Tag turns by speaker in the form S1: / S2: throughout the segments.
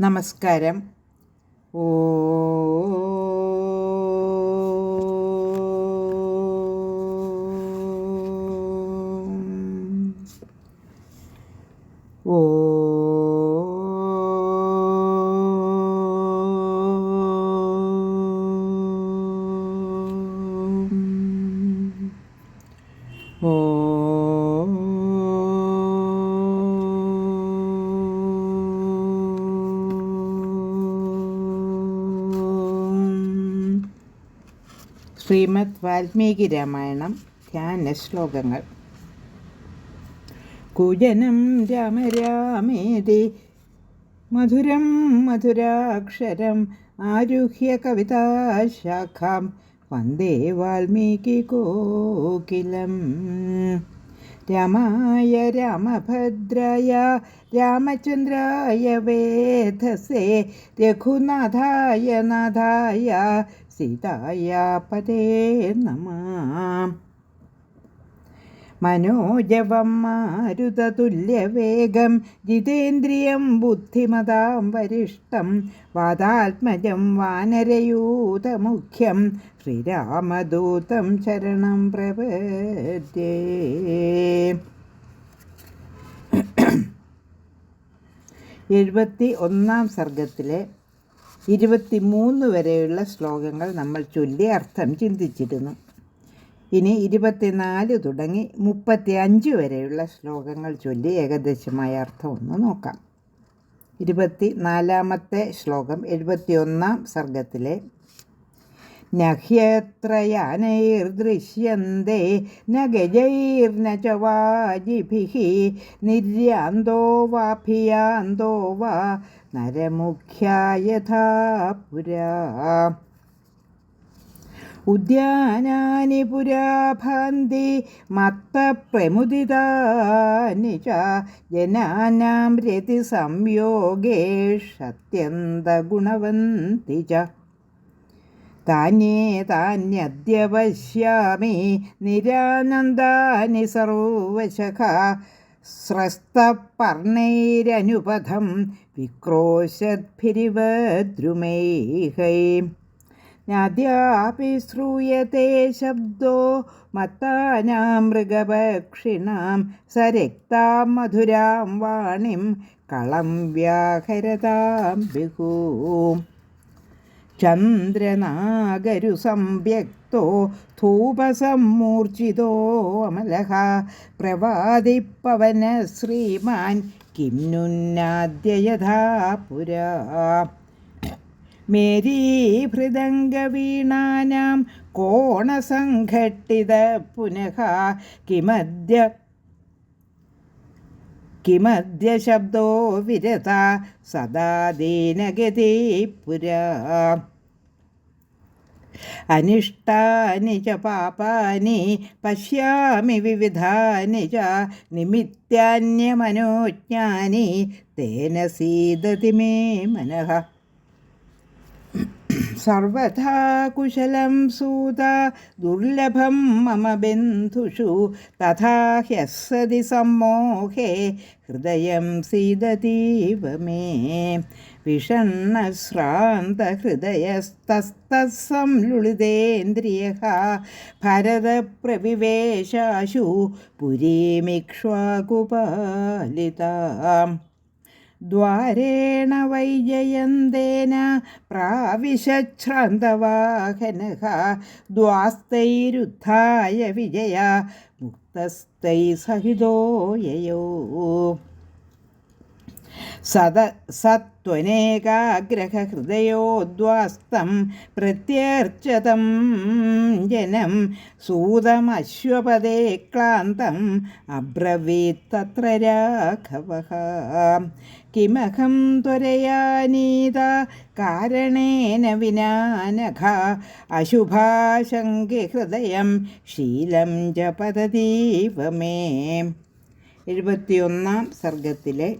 S1: നമസ്കാരം. ഓ ശ്രീമദ് വാൽമീകി രാമായണം ധ്യാന ശ്ലോകങ്ങൾ. കുജനം രാമ രാമേതി മധുരം മധുരാക്ഷരം ആരുഹ്യ കവിതാശാഖാം വന്ദേ വാൽമീകി കോകിലം. രാമായ രാമഭദ്രായ രാമചന്ദ്രായ വേധസേ. രഘുനാഥായ നാഥായ സീതായ പതേ നമ. മനോജവം മാരുതതുല്യവേഗം ജിതേന്ദ്രിയം ബുദ്ധിമതാം വരിഷ്ടം വാദാത്മജം വാനരയൂതമുഖ്യം ശ്രീരാമദൂതം ശരണം പ്രപദ്യേ. എഴുപത്തി ഒന്നാം സർഗത്തിലെ ഇരുപത്തി മൂന്ന് വരെയുള്ള ശ്ലോകങ്ങൾ നമ്മൾ ചൊല്ലി അർത്ഥം ചിന്തിച്ചിരുന്നു. ഇനി ഇരുപത്തിനാല് തുടങ്ങി മുപ്പത്തി അഞ്ച് വരെയുള്ള ശ്ലോകങ്ങൾ ചൊല്ലി ഏകദേശമായ അർത്ഥം ഒന്ന് നോക്കാം. ഇരുപത്തി നാലാമത്തെ ശ്ലോകം എഴുപത്തിയൊന്നാം സർഗത്തിലെ നഹ്യത്രയാനൈർദൃശ്യന്തേ ന ഗജൈർന വാ നരമുഖ്യാ യഥാ പുരാ. ഉദ്യാനാനി പുരാഭാന്തി മത്തപ്രമുദിതാനി ച ജനാനാം രതി സംയോഗേഷത്യന്തഗുണവന്തി ച താന്യേതാന്യദ്യ പശ്യാമി നിരാനന്ദാനി സർവശഖ. സ്രസ്തപർണൈരനുപഥം നദ്യാപി ശ്രൂയത്തെ ശബ്ദോ മത്താനാം മൃഗപക്ഷിണാം സരക്താം മധുരാം വാണിം കളം വ്യാഹരതാം ബിഹൂം. ചന്ദ്രനാഗരു സംവ്യക്തോ ധൂപസമ്മൂർച്ഛിതോ അമലഹ. പ്രവാദിപ്പവന ശ്രീമാൻ കിം നുന്നാദ്യയഥാ പുരാ. മേരീഭൃദംഗവീണാനാം കോണസംഘട്ടിത പുനഃ കിമദ്യ കിമദ്യ ശബ്ദോ വിരത സദാ ദീനഗതി പുരാ. അനിഷ്ടാനി ച പാപാനി പശ്യാമി വിവിധാനി ച നിമിത്യാന്യമനോജ്ഞാനി തേന സീദതി മേ മനഃ. സർവഥാ കുശലം സൂത ദുർലഭം മമ ബന്ധുഷു തഥാ ഹ്യസതി സമ്മോഹേ ഹൃദയം സീദതീവ മേ വിഷണ്ണശ്രാന്തഹൃദയസ്തസ്തംലുളിതേന്ദ്രിയ ഭരതപ്രവിവേശാശു പുരീമിക്ഷ്വാകുപാലിതാം. ദ്വാരേണ വൈജയന്തേന പ്രാവിശ്രാന്തവാഹനഃ ദ്വാസ്തൈരുദ്ധായ വിജയ മുക്തസ്ഥൈ സഹിതോ യയോ. സദ സത്വനേകാഗ്രഹൃദയോദ്വാസ്തം പ്രത്യർച്ചതം ജനം സൂതമശ്വപദേ ക്ലാന്തം അബ്രവീത്തത്ര രാഘവ. കിമഹം ത്വരയാനീത കാരണേന വിനാനഘ അശുഭാശങ്കി ഹൃദയം ശീലം ജപതീവ മേ എഴുപത്തിയൊന്നാം സർഗത്തിലെ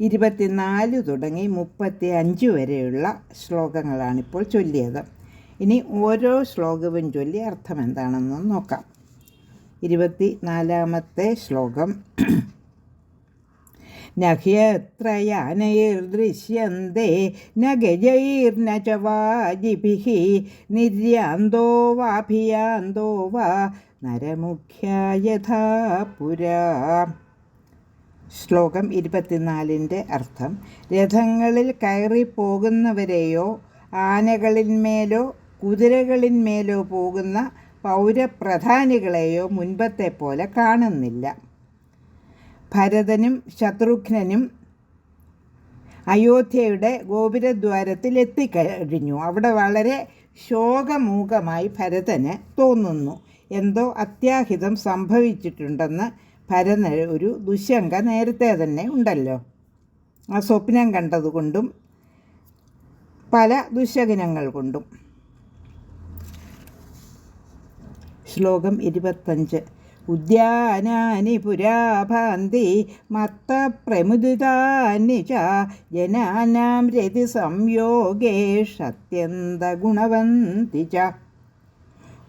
S1: ഇരുപത്തിനാല് തുടങ്ങി മുപ്പത്തി അഞ്ച് വരെയുള്ള ശ്ലോകങ്ങളാണിപ്പോൾ ചൊല്ലിയത്. ഇനി ഓരോ ശ്ലോകവും ചൊല്ലി അർത്ഥം എന്താണെന്ന് നോക്കാം. ഇരുപത്തി നാലാമത്തെ ശ്ലോകം. നഹ്യത്രയാനൈർദൃശ്യന്തേ ന ച വാജിഭിः നിര്യാന്തോ വാഭിയാന്തോ വാ നരമുഖ്യ യഥാ പുരാ. ശ്ലോകം ഇരുപത്തിനാലിന്റെ അർത്ഥം. രഥങ്ങളിൽ കയറി പോകുന്നവരെയോ ആനകളിന്മേലോ കുതിരകളിന്മേലോ പോകുന്ന പൗരപ്രധാനികളെയോ മുൻപത്തെ പോലെ കാണുന്നില്ല. ഭരതനും ശത്രുഘ്നനും അയോധ്യയുടെ ഗോപുരദ്വാരത്തിൽ എത്തിക്കഴിഞ്ഞു അവിടെ വളരെ ശോകമൂകമായി ഭരതന് തോന്നുന്നു. എന്തോ അത്യാഹിതം സംഭവിച്ചിട്ടുണ്ടെന്ന് ഭരതന് ഒരു ദുശങ്ക നേരത്തെ തന്നെ ഉണ്ടല്ലോ. ആ സ്വപ്നം കണ്ടതുകൊണ്ടും പല ദുശകനങ്ങൾ കൊണ്ടും. ശ്ലോകം ഇരുപത്തഞ്ച്. ഉദ്യാനാനി പുരാഭാന്തി മത്തപ്രമുദിതാനി ച ജനാനാം രതി സംയോഗേ സത്യന്ത ഗുണവന്തി ച.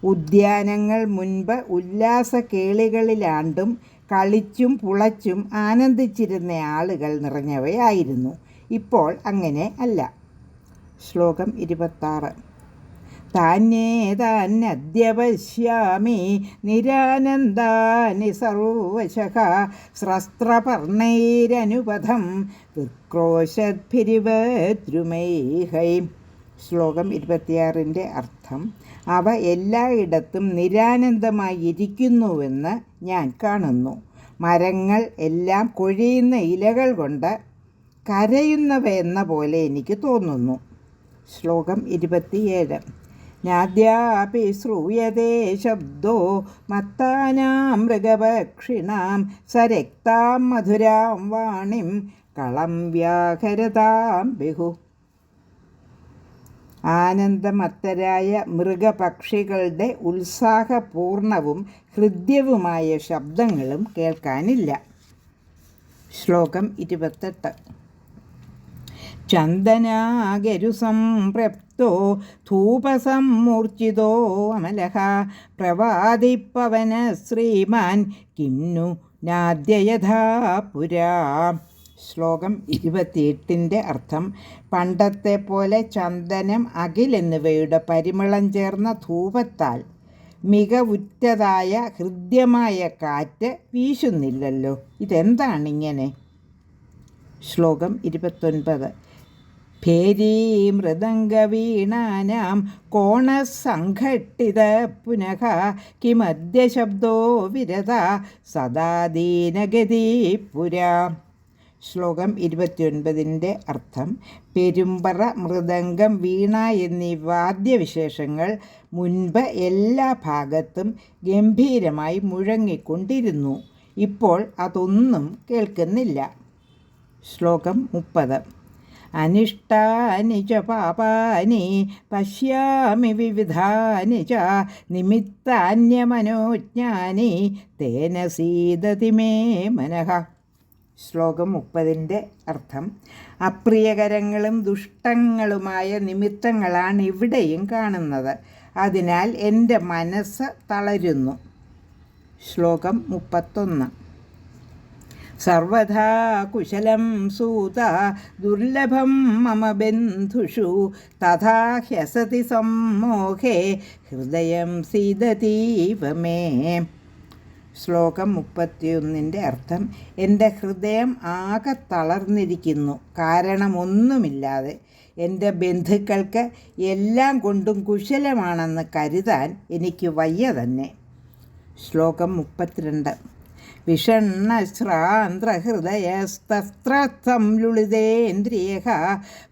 S1: ഉദ്യാനങ്ങൾ മുൻപ് ഉല്ലാസ കേളികളിലാണ്ടും കളിച്ചും പുളച്ചും ആനന്ദിച്ചിരുന്ന ആളുകൾ നിറഞ്ഞവയായിരുന്നു. ഇപ്പോൾ അങ്ങനെ അല്ല. ശ്ലോകം ഇരുപത്താറ്. താന്യേതാന്യദ്യ പശ്യാമി നിരാനന്ദാനി സർവശഃ സ്രസ്ത്രപർണൈരനുപഥം വിക്രോശദ്ഭിരിവദ്രുമൈഹൈ. ശ്ലോകം ഇരുപത്തിയാറിന്റെ അർത്ഥം അവ എല്ലായിടത്തും നിരാനന്ദമായി ഇരിക്കുന്നുവെന്ന് ഞാൻ കാണുന്നു. മരങ്ങൾ എല്ലാം കൊഴിയുന്ന ഇലകൾ കൊണ്ട് കരയുന്നവയെന്ന പോലെ എനിക്ക് തോന്നുന്നു. ശ്ലോകം ഇരുപത്തിയേഴ്. നാദ്യാപി ശ്രൂയതേ ശബ്ദോ മത്താനാം മൃഗപക്ഷിണാം സരക്താം മധുരാം വാണിം കളം വ്യാഹരതാം ബഹു. ആനന്ദമത്തരായ മൃഗപക്ഷികളുടെ ഉത്സാഹപൂർണവും ഹൃദ്യവുമായ ശബ്ദങ്ങളും കേൾക്കാനില്ല. ശ്ലോകം ഇരുപത്തെട്ട്. ചന്ദനാഗരുസംപ്രപ്തോ ധൂപസമ്മൂർച്ഛിതോ അമലഹ പ്രവാദിപ്പവന ശ്രീമാൻ കിംനു നാദ്യയഥാ പുരാ. ശ്ലോകം ഇരുപത്തിയെട്ടിന്റെ അർത്ഥം പണ്ടത്തെ പോലെ ചന്ദനം അഖിൽ എന്നിവയുടെ പരിമളം ചേർന്ന ധൂപത്താൽ മികവുറ്റതായ ഹൃദ്യമായ കാറ്റ് വീശുന്നില്ലല്ലോ. ഇതെന്താണിങ്ങനെ? ശ്ലോകം ഇരുപത്തൊൻപത്. ഭേരീ മൃദംഗവീണാനാം കോണസംഘട്ടിത പുനഃ കിമദ്യശബ്ദോ വിരത സദാദീനഗതി പുരാ. ശ്ലോകം ഇരുപത്തിയൊൻപതിന്റെ അർത്ഥം പെരുമ്പറ മൃദംഗം വീണ എന്നീ വാദ്യവിശേഷങ്ങൾ മുൻപ് എല്ലാ ഭാഗത്തും ഗംഭീരമായി മുഴങ്ങിക്കൊണ്ടിരുന്നു. ഇപ്പോൾ അതൊന്നും കേൾക്കുന്നില്ല. ശ്ലോകം മുപ്പത്. അനിഷ്ടാനി ച പാപാനി പശ്യാമി വിവിധാനി ച നിമിത്താന്യമനോജ്ഞാനി തേന സീതതി മനഃ. ശ്ലോകം മുപ്പതിന്റെ അർത്ഥം. അപ്രിയകരങ്ങളും ദുഷ്ടങ്ങളുമായ നിമിത്തങ്ങളാണ് ഇവിടെയും കാണുന്നത്. അതിനാൽ എന്റെ മനസ്സ് തളരുന്നു. ശ്ലോകം മുപ്പത്തൊന്ന്. സർവഥാ കുശലം സൂത ദുർലഭം മമ ബന്ധുഷു തഥാ ഹ്യസതി സമ്മോഹേ ഹൃദയം സീതതീവ മേ ശ്ലോകം മുപ്പത്തിയൊന്നിന്റെ അർത്ഥം എന്റെ ഹൃദയം ആകെ തളർന്നിരിക്കുന്നു. കാരണമൊന്നുമില്ലാതെ എന്റെ ബന്ധുക്കൾക്ക് എല്ലാം കൊണ്ടും കുശലമാണെന്ന് കരുതാൻ എനിക്ക് വയ്യ തന്നെ. ശ്ലോകം മുപ്പത്തിരണ്ട് വിഷണ്ണശ്രാന്ധ്രഹൃദയസ്തസ്ത്രസംലുളിതേന്ദ്രിയ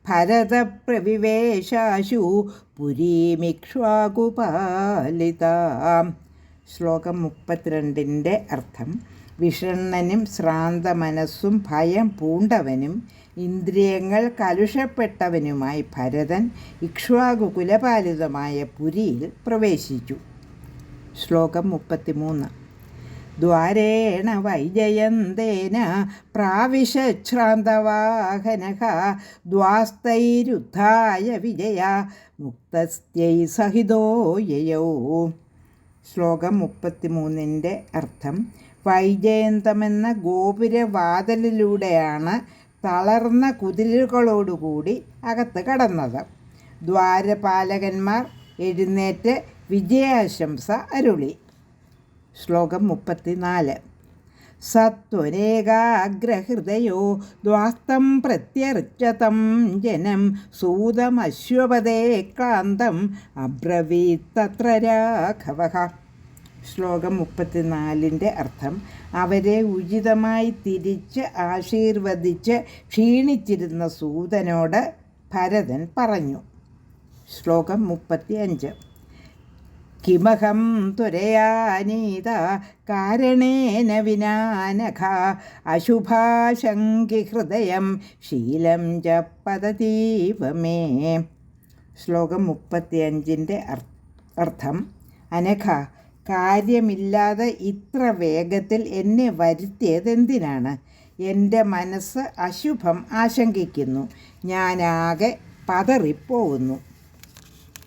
S1: ഭരതപ്രവിവേശാശു പുരീമിക്ഷ്വാകുപാലിതാം. ശ്ലോകം മുപ്പത്തിരണ്ടിന്റെ അർത്ഥം. വിഷണ്ണനും ശ്രാന്ത മനസ്സും ഭയം പൂണ്ടവനും ഇന്ദ്രിയങ്ങൾ കലുഷപ്പെട്ടവനുമായി ഭരതൻ ഇക്ഷ്വാകു കുലപാലിതമായ പുരിയിൽ പ്രവേശിച്ചു. ശ്ലോകം മുപ്പത്തിമൂന്ന്. ദ്വാരേണ വൈജയന്തേന പ്രാവിശ്രാന്തവാഹന ദ്വാസ്തൈരുദ്ധായ വിജയ മുക്തസ്ഥൈ സഹിതോ യയൗ. ശ്ലോകം മുപ്പത്തിമൂന്നിന്റെ അർത്ഥം. വൈജയന്തമെന്ന ഗോപുരവാതിലിലൂടെയാണ് തളർന്ന കുതിരകളോടുകൂടി അകത്ത് കടന്നത്. ദ്വാരപാലകന്മാർ എഴുന്നേറ്റ് വിജയാശംസ അരുളി. ശ്ലോകം മുപ്പത്തിനാല്. സത്വരേകാഗ്രഹൃദയോ ദ്വാസ്തം പ്രത്യർച്ചതം ജനം സൂതമശ്വപദേ ക്ലാന്തം അബ്രവീത്തത്ര രാഘവ. ശ്ലോകം മുപ്പത്തിനാലിന്റെ അർത്ഥം അവരെ ഉചിതമായി തിരിച്ച് ആശീർവദിച്ച് ക്ഷീണിച്ചിരുന്ന സൂതനോട് ഭരതൻ പറഞ്ഞു. ശ്ലോകം മുപ്പത്തി അഞ്ച് കിമഹം ത്വരയാനീത കാരണേന വിനാനഖ അശുഭാശങ്കി ഹൃദയം ശീലം ച മുപ്പത്തി ശ്ലോകം മുപ്പത്തിയഞ്ചിന്റെ അർത്ഥം അനഘ കാര്യമില്ലാതെ ഇത്ര വേഗത്തിൽ എന്നെ വരുത്തിയതെന്തിനാണ്? എന്റെ മനസ്സ് അശുഭം ആശങ്കിക്കുന്നു. ഞാനാകെ പതറിപ്പോകുന്നു.